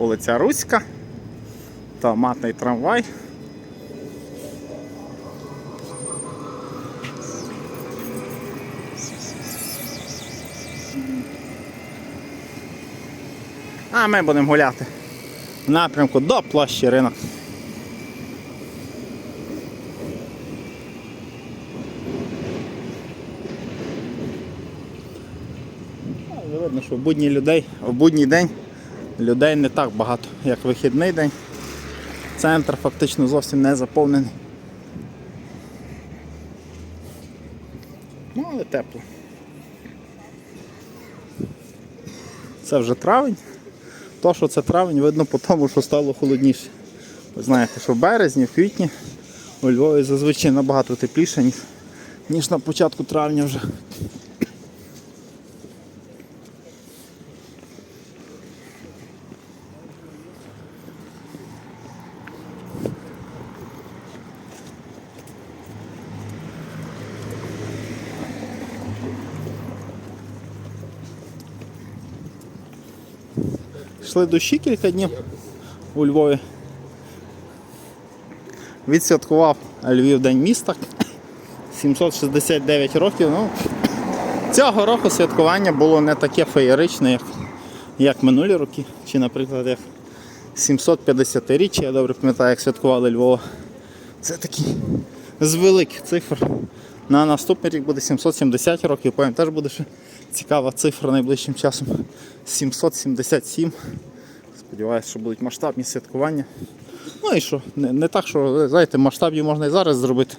вулиця Руська, томатний трамвай. А ми будемо гуляти в напрямку до площі ринок. Видно, що в будній людей, в будній день людей не так багато, як вихідний день. Центр фактично зовсім не заповнений. Ну, але тепло. Це вже травень. То, що це травень, видно по тому, що стало холодніше. Ви знаєте, що в березні, в квітні у Львові зазвичай набагато тепліше, ніж, на початку травня вже. Йшли дощі кілька днів у Львові. Відсвяткував Львів День міста. 769 років. Ну, цього року святкування було не таке феєричне, як, як минулі роки. Чи, наприклад, як 750-річчя, я добре пам'ятаю, як святкували Львова. Це такі з великих цифр. На наступний рік буде 770 років, потім теж буде ще цікава цифра найближчим часом. 777. Сподіваюся, що будуть масштабні святкування. Ну і що, не, не так, що знаєте, масштабні можна і зараз зробити.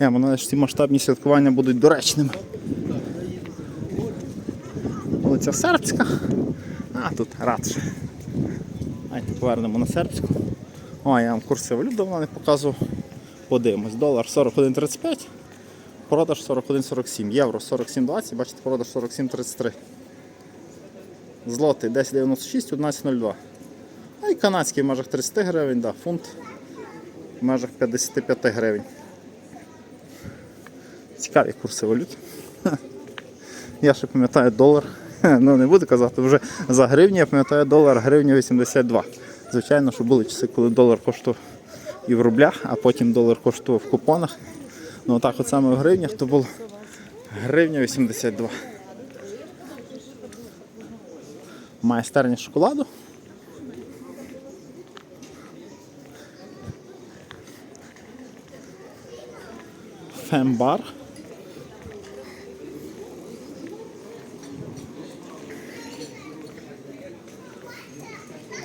Я маю, що ці масштабні святкування будуть доречними. Вулиця Сербська, а тут радше. Давайте повернемо на сербську. О, я вам курси валют давно не показував. Подивимось. Долар 41,35, продаж 41,47, євро 47,20, бачите, продаж 47,33. Злотий 10,96, 11,02. А і канадський в межах 30 гривень, да, фунт в межах 55 гривень. Цікаві курси валют. Я ще пам'ятаю долар. Ну не буду казати, вже за гривню я пам'ятаю долар гривня 82. Звичайно, що були часи, коли долар коштував і в рублях, а потім долар коштував в купонах. Ну так от саме в гривнях то було гривня 82. Майстерня шоколаду. Фембар.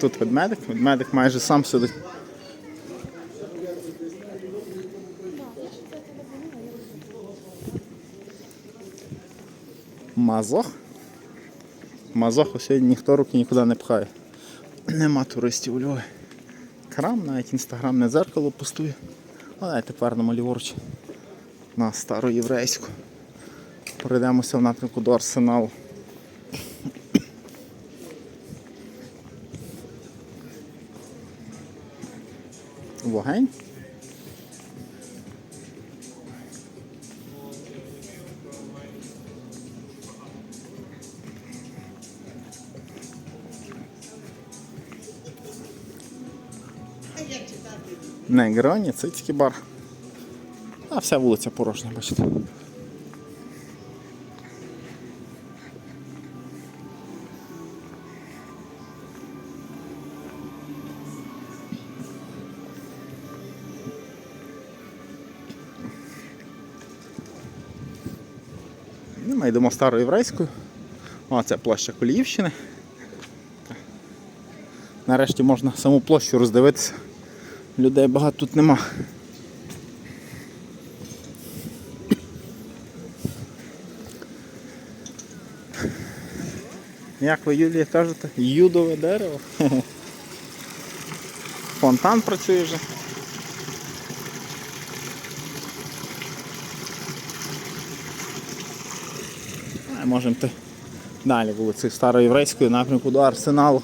Тут ведмедик, ведмедик майже сам сидить. Мазох. Мазоху сьогодні ніхто руки нікуди не пхає. Нема туристів у Львові. Крам, навіть інстаграмне дзеркало пустує. А давайте повернемо ліворуч на стару єврейську. Пройдемося в напрямку до арсеналу. Вогень. Негроні, цицький бар. А вся вулиця порожня, бачите. Ну, Ми йдемо старою єврейською. О, це площа Коліївщини. Нарешті можна саму площу роздивитися. Людей багато тут нема. Як ви, Юлія, кажете? Юдове дерево. Фонтан працює вже. А можемо далі вулиці Староєврейської напрямку до Арсеналу.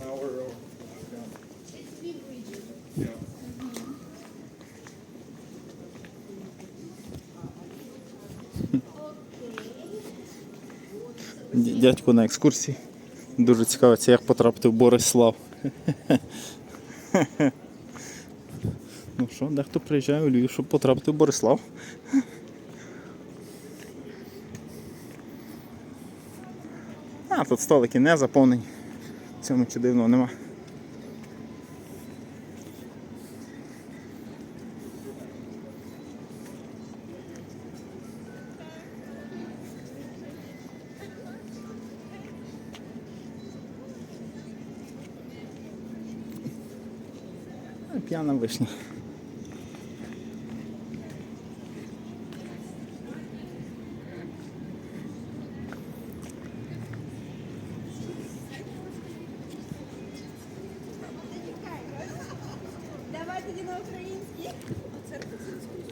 Дядько на екскурсії. Дуже цікаво, це як потрапити в Борислав. Ну що, дехто приїжджає у Львів, щоб потрапити в Борислав. А, тут столики не заповнені. Цьому чи дивного нема. П'яна вишня.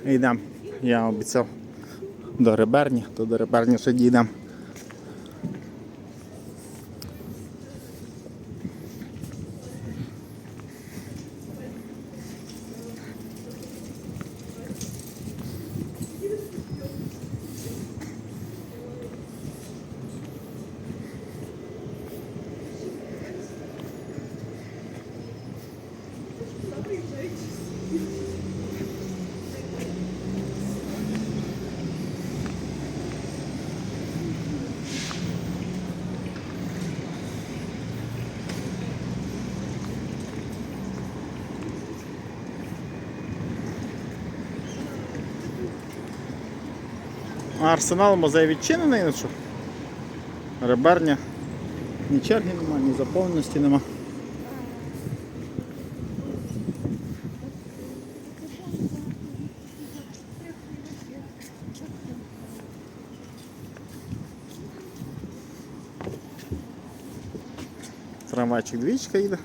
Йдемо. Я обіцяв до реберні, то до реберні ще дійдемо. Арсенал музей відчинений, ну що? Реберня. Ні черги нема, ні заповненості нема. Трамвайчик двічка їде.